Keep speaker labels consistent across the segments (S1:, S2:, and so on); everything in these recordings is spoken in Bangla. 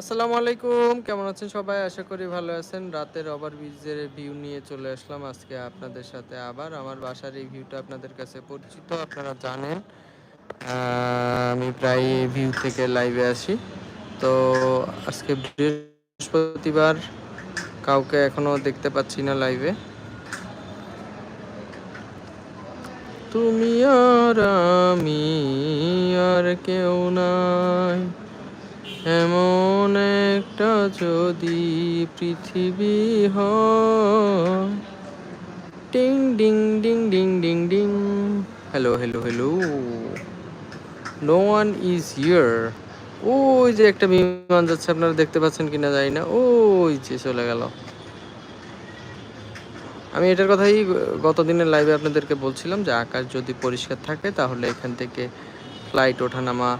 S1: আসসালামু আলাইকুম, কেমন আছেন সবাই? আশা করি ভালো আছেন। রাতের ওভার ব্রিজের ভিউ নিয়ে চলে আসলাম আজকে আপনাদের সাথে আবার। আমার বাসার এই ভিউটা আপনাদের কাছে পরিচিত, আপনারা জানেন। আমি প্রায় ভিউ থেকে লাইভে আসি তো আজকে বৃহস্পতিবার, কাউকে এখনও দেখতে পাচ্ছি না লাইভে তুমি আর আমি আর কেউ নাই এমন একটা যদি পৃথিবী হয় ডিং ডিং ডিং ডিং ডিং ding. Hello hello hello no one is here ওই যে একটা বিমান যাচ্ছে, আপনারা দেখতে পাচ্ছেন কিনা জানি না। ওই যে চলে গেল। আমি এটার কথাই গত দিনের লাইভে আপনাদেরকে বলছিলাম যে, আকাশ যদি পরিষ্কার থাকে, তাহলে এখান থেকে ফ্লাইট ওঠানামা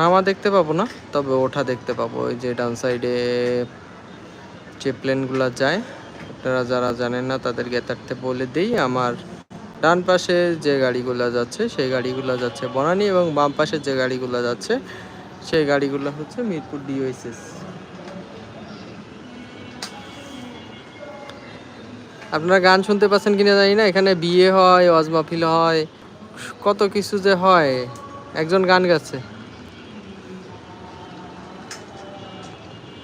S1: নামা দেখতে পাবো না, তবে ওঠা দেখতে পাবো। ওই যে ডান সাইডে যে প্লেনগুলো যায়, আপনারা যারা জানেন না, তাদের জ্ঞাতার্থে বলে দেই, আমার ডান পাশে যে গাড়িগুলো যাচ্ছে, সেই গাড়িগুলো যাচ্ছে বনানী এবং বাম পাশে যে গাড়িগুলো যাচ্ছে, সেই গাড়িগুলো হচ্ছে মিরপুর ডিওএসএস আপনারা গান শুনতে পাচ্ছেন কিনা জানি না, এখানে বিয়ে হয়, ওয়াজ মাহফিল হয়, কত কিছু যে হয়, একজন গান গাচ্ছে।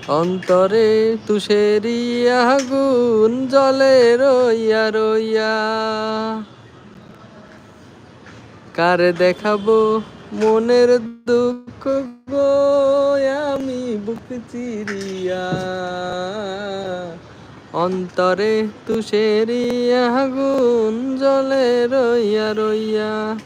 S1: অন্তরে তুষেরি আগুন জলে রইয়া রইয়া। কার দেখাবো মনের দুঃখ গো, আমি বুক চিরিয়া। অন্তরে তুষেরি আগুন জলে রইয়া রইয়া।